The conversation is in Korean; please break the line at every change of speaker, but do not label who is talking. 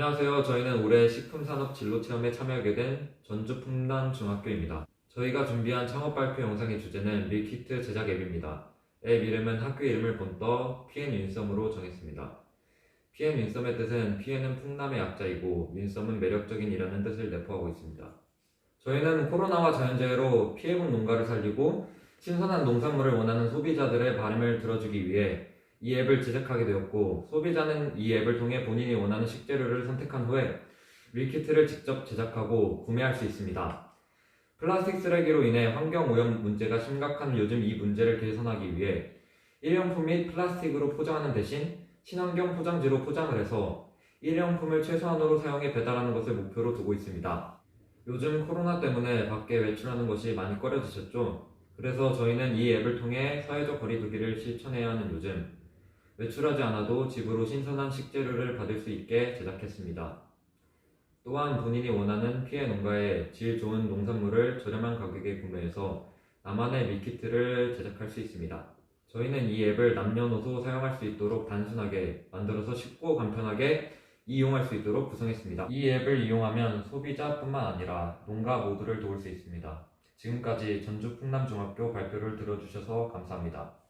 안녕하세요. 저희는 올해 식품산업 진로 체험에 참여하게 된 전주 풍남중학교입니다. 저희가 준비한 창업 발표 영상의 주제는 밀키트 제작 앱입니다. 앱 이름은 학교 이름을 본떠 PN 윈썸으로 정했습니다. PN 윈썸의 뜻은 PN은 풍남의 약자이고 윈썸은 매력적인 이라는 뜻을 내포하고 있습니다. 저희는 코로나와 자연재해로 피해본 농가를 살리고 신선한 농산물을 원하는 소비자들의 바람을 들어주기 위해 이 앱을 제작하게 되었고 소비자는 이 앱을 통해 본인이 원하는 식재료를 선택한 후에 밀키트를 직접 제작하고 구매할 수 있습니다. 플라스틱 쓰레기로 인해 환경 오염 문제가 심각한 요즘 이 문제를 개선하기 위해 일회용품 및 플라스틱으로 포장하는 대신 친환경 포장지로 포장을 해서 일회용품을 최소한으로 사용해 배달하는 것을 목표로 두고 있습니다. 요즘 코로나 때문에 밖에 외출하는 것이 많이 꺼려지셨죠? 그래서 저희는 이 앱을 통해 사회적 거리두기를 실천해야 하는 요즘 외출하지 않아도 집으로 신선한 식재료를 받을 수 있게 제작했습니다. 또한 본인이 원하는 피해 농가의 질 좋은 농산물을 저렴한 가격에 구매해서 나만의 밀키트를 제작할 수 있습니다. 저희는 이 앱을 남녀노소 사용할 수 있도록 단순하게 만들어서 쉽고 간편하게 이용할 수 있도록 구성했습니다. 이 앱을 이용하면 소비자뿐만 아니라 농가 모두를 도울 수 있습니다. 지금까지 전주 풍남중학교 발표를 들어주셔서 감사합니다.